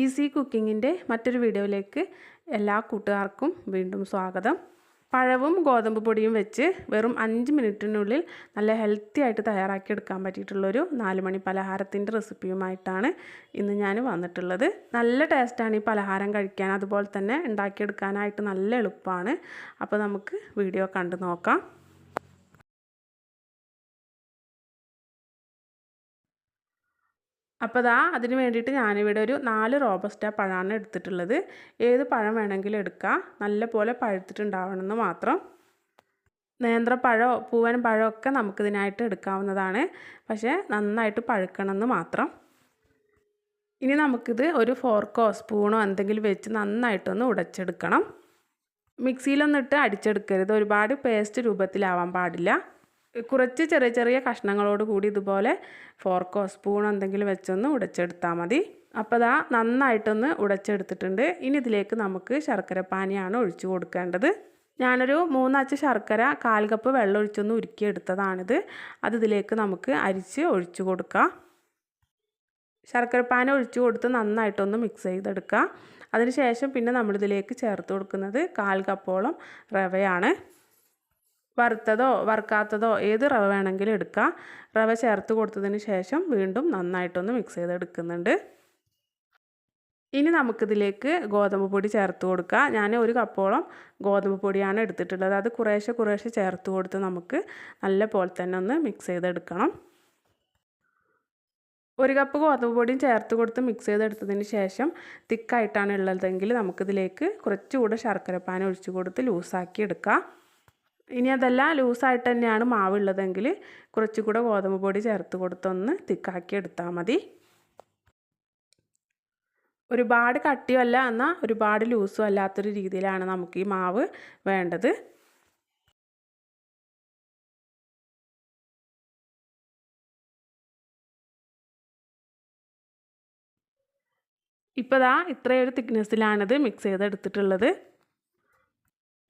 Easy കുക്കിങ്ങിന്റെ മറ്റൊരു വീഡിയോയിലേക്ക് എല്ലാ കൂട്ടുകാർക്കും വീണ്ടും സ്വാഗതം. പഴവും ഗോതമ്പ് പൊടിയും വെച്ച് വെറും അഞ്ച് മിനിറ്റിനുള്ളിൽ നല്ല ഹെൽത്തി ആയിട്ട് തയ്യാറാക്കി എടുക്കാൻ പറ്റിയിട്ടുള്ളൊരു നാല് മണി പലഹാരത്തിന്റെ റെസിപ്പിയുമായിട്ടാണ് ഇന്ന് ഞാൻ വന്നിട്ടുള്ളത്. നല്ല ടേസ്റ്റാണ് ഈ പലഹാരം കഴിക്കാൻ. അതുപോലെ തന്നെ ഉണ്ടാക്കിയെടുക്കാനായിട്ട് നല്ല എളുപ്പമാണ്. അപ്പോൾ നമുക്ക് വീഡിയോ കണ്ടു നോക്കാം. അപ്പോൾ ദാ അതിന് വേണ്ടിയിട്ട് ഞാനിവിടെ ഒരു നാല് റോബസ്റ്റ പഴമാണ് എടുത്തിട്ടുള്ളത്. ഏത് പഴം വേണമെങ്കിലും എടുക്കാം. നല്ല പോലെ പഴുത്തിട്ടുണ്ടാവണമെന്ന് മാത്രം. നേന്ത്രപ്പഴമോ പൂവൻ പഴമോ ഒക്കെ നമുക്കിതിനായിട്ട് എടുക്കാവുന്നതാണ്. പക്ഷേ നന്നായിട്ട് പഴുക്കണമെന്ന് മാത്രം. ഇനി നമുക്കിത് ഒരു ഫോർക്കോ സ്പൂണോ എന്തെങ്കിലും വെച്ച് നന്നായിട്ടൊന്ന് ഉടച്ചെടുക്കണം. മിക്സിയിലൊന്നിട്ട് അടിച്ചെടുക്കരുത്. ഒരുപാട് പേസ്റ്റ് രൂപത്തിലാവാൻ പാടില്ല. കുറച്ച് ചെറിയ ചെറിയ കഷ്ണങ്ങളോട് കൂടി ഇതുപോലെ ഫോർക്കോ സ്പൂണോ എന്തെങ്കിലും വെച്ചൊന്ന് ഉടച്ചെടുത്താൽ മതി. അപ്പോൾ അതാ നന്നായിട്ടൊന്ന് ഉടച്ചെടുത്തിട്ടുണ്ട്. ഇനി ഇതിലേക്ക് നമുക്ക് ശർക്കര പാനിയാണ് ഒഴിച്ചു കൊടുക്കേണ്ടത്. ഞാനൊരു മൂന്നാച്ച ശർക്കര കാൽ കപ്പ് വെള്ളം ഒഴിച്ചൊന്ന് ഉരുക്കിയെടുത്തതാണിത്. അത് ഇതിലേക്ക് നമുക്ക് അരിച്ച് ഒഴിച്ചു കൊടുക്കാം. ശർക്കരപ്പാന ഒഴിച്ചു കൊടുത്ത് നന്നായിട്ടൊന്ന് മിക്സ് ചെയ്തെടുക്കുക അതിനുശേഷം പിന്നെ നമ്മളിതിലേക്ക് ചേർത്ത് കൊടുക്കുന്നത് കാൽ കപ്പോളം റവയാണ്. വറുത്തതോ വറുക്കാത്തതോ ഏത് റവ വേണമെങ്കിലും എടുക്കാം. റവ ചേർത്ത് കൊടുത്തതിന് ശേഷം വീണ്ടും നന്നായിട്ടൊന്ന് മിക്സ് ചെയ്തെടുക്കുന്നുണ്ട്. ഇനി നമുക്കിതിലേക്ക് ഗോതമ്പ് പൊടി ചേർത്ത് കൊടുക്കാം. ഞാൻ ഒരു കപ്പോളം ഗോതമ്പ് പൊടിയാണ് എടുത്തിട്ടുള്ളത്. അത് കുറേശ്ശെ കുറേശ്ശെ ചേർത്ത് കൊടുത്ത് നമുക്ക് നല്ല പോലെ തന്നെ ഒന്ന് മിക്സ് ചെയ്തെടുക്കണം. ഒരു കപ്പ് ഗോതമ്പ് പൊടിയും ചേർത്ത് കൊടുത്ത് മിക്സ് ചെയ്തെടുത്തതിന് ശേഷം തിക്കായിട്ടാണ് ഉള്ളതെങ്കിൽ നമുക്കിതിലേക്ക് കുറച്ചുകൂടെ ശർക്കരപ്പാൻ ഒഴിച്ചു കൊടുത്ത് ലൂസാക്കി എടുക്കാം. ഇനി അതല്ല ലൂസായിട്ട് തന്നെയാണ് മാവ് ഉള്ളതെങ്കിൽ കുറച്ചുകൂടെ ഗോതമ്പ് പൊടി ചേർത്ത് കൊടുത്തൊന്ന് തിക്കാക്കി എടുത്താൽ മതി. ഒരുപാട് കട്ടിയല്ല എന്നാൽ ഒരുപാട് ലൂസും അല്ലാത്തൊരു രീതിയിലാണ് നമുക്ക് ഈ മാവ് വേണ്ടത്. ഇപ്പോൾ ദാ ഇത്രയൊരു തിക്നെസ്സിലാണിത് മിക്സ് ചെയ്തെടുത്തിട്ടുള്ളത്.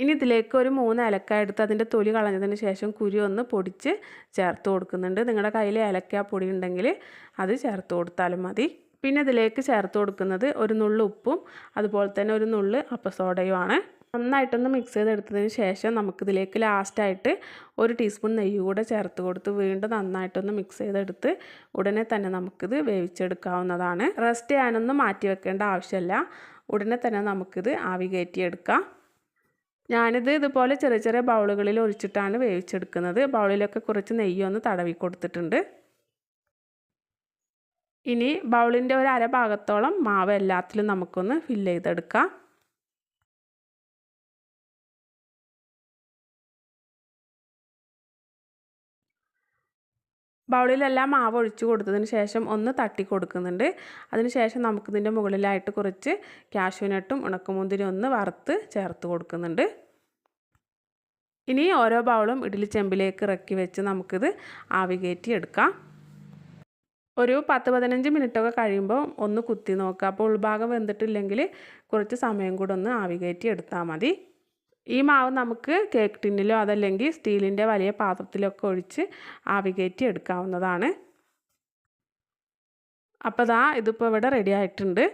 ഇനി ഇതിലേക്ക് ഒരു മൂന്ന് ഏലക്ക എടുത്ത് അതിന്റെ തൊലി കളഞ്ഞതിന് ശേഷം കുരു ഒന്ന് പൊടിച്ച് ചേർത്ത് കൊടുക്കുന്നുണ്ട്. നിങ്ങളുടെ കയ്യിൽ ഏലക്ക പൊടി ഉണ്ടെങ്കിൽ അത് ചേർത്ത് കൊടുത്താലും മതി. പിന്നെ ഇതിലേക്ക് ചേർത്ത് കൊടുക്കുന്നത് ഒരു നുള്ളു ഉപ്പും അതുപോലെ തന്നെ ഒരു നുള്ളു അപ്പസോഡയുമാണ്. നന്നായിട്ടൊന്ന് മിക്സ് ചെയ്തെടുത്തതിന് ശേഷം നമുക്കിതിലേക്ക് ലാസ്റ്റായിട്ട് ഒരു ടീസ്പൂൺ നെയ്യ് കൂടെ ചേർത്ത് കൊടുത്ത് വീണ്ടും നന്നായിട്ടൊന്ന് മിക്സ് ചെയ്തെടുത്ത് ഉടനെ തന്നെ നമുക്കിത് വേവിച്ചെടുക്കാവുന്നതാണ്. റെസ്റ്റ് ചെയ്യാനൊന്നും മാറ്റി വെക്കേണ്ട ആവശ്യമില്ല ഉടനെ തന്നെ നമുക്കിത് ആവി കയറ്റിയെടുക്കാം ഞാനിത് ഇതുപോലെ ചെറിയ ചെറിയ ബൗളുകളിൽ ഒഴിച്ചിട്ടാണ് വേവിച്ചെടുക്കുന്നത്. ബൗളിലൊക്കെ കുറച്ച് നെയ്യൊന്ന് തടവി കൊടുത്തിട്ടുണ്ട്. ഇനി ബൗളിന്റെ ഒരു അര ഭാഗത്തോളം മാവ് എല്ലാത്തിലും നമുക്കൊന്ന് ഫില്ല് ചെയ്തെടുക്കാം. ബൗളിലെല്ലാം മാവ് ഒഴിച്ചു കൊടുത്തതിന് ശേഷം ഒന്ന് തട്ടി കൊടുക്കുന്നുണ്ട്. അതിന് ശേഷം നമുക്കിതിന്റെ മുകളിലായിട്ട് കുറച്ച് കാഷ്യൂനട്ടും ഉണക്കമുന്തിരി ഒന്ന് വറുത്ത് ചേർത്ത് കൊടുക്കുന്നുണ്ട്. ഇനി ഓരോ ബൗളും ഇഡ്ഡലി ചെമ്പിലേക്ക് ഇറക്കി വെച്ച് നമുക്കിത് ആവികേറ്റി എടുക്കാം. ഒരു പത്ത് പതിനഞ്ച് മിനിറ്റൊക്കെ കഴിയുമ്പോൾ ഒന്ന് കുത്തി നോക്കുക. അപ്പോൾ ഉൾഭാഗം വെന്തിട്ടില്ലെങ്കിൽ കുറച്ച് സമയം കൂടെ ഒന്ന് ആവികേറ്റി എടുത്താൽ മതി. ഈ മാവ് നമുക്ക് കേക്ക് ടിന്നിലോ അതല്ലെങ്കിൽ സ്റ്റീലിന്റെ വലിയ പാത്രത്തിലൊക്കെ ഒഴിച്ച് ആവികേറ്റി എടുക്കാവുന്നതാണ്. അപ്പോൾ ദാ ഇതിപ്പോൾ ഇവിടെ റെഡി ആയിട്ടുണ്ട്.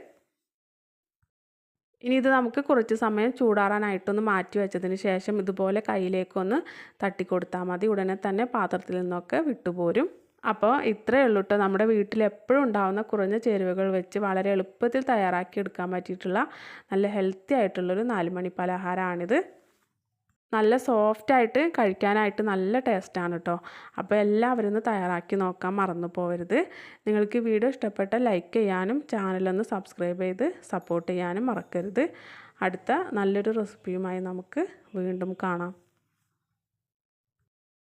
ഇനി ഇത് നമുക്ക് കുറച്ച് സമയം ചൂടാറാനായിട്ടൊന്ന് മാറ്റി വെച്ചതിന് ശേഷം ഇതുപോലെ കയ്യിലേക്കൊന്ന് തട്ടിക്കൊടുത്താൽ മതി. ഉടനെ തന്നെ പാത്രത്തിൽ നിന്നൊക്കെ വിട്ടുപോരും. അപ്പോൾ ഇത്രയേ ഉള്ളൂ കേട്ടോ നമ്മുടെ വീട്ടിൽ എപ്പോഴും ഉണ്ടാകുന്ന കുറഞ്ഞ ചേരുവകൾ വെച്ച് വളരെ എളുപ്പത്തിൽ തയ്യാറാക്കി എടുക്കാൻ പറ്റിയിട്ടുള്ള നല്ല ഹെൽത്തി ആയിട്ടുള്ളൊരു നാലുമണി പലഹാരമാണിത്. നല്ല സോഫ്റ്റായിട്ട് കഴിക്കാനായിട്ട് നല്ല ടേസ്റ്റാണ് കേട്ടോ അപ്പോൾ എല്ലാവരും ഒന്ന് തയ്യാറാക്കി നോക്കാൻ മറന്നു പോകരുത് നിങ്ങൾക്ക് വീഡിയോ ഇഷ്ടപ്പെട്ട ലൈക്ക് ചെയ്യാനും ചാനലൊന്ന് സബ്സ്ക്രൈബ് ചെയ്ത് സപ്പോർട്ട് ചെയ്യാനും മറക്കരുത്. അടുത്ത നല്ലൊരു റെസിപ്പിയുമായി നമുക്ക് വീണ്ടും കാണാം.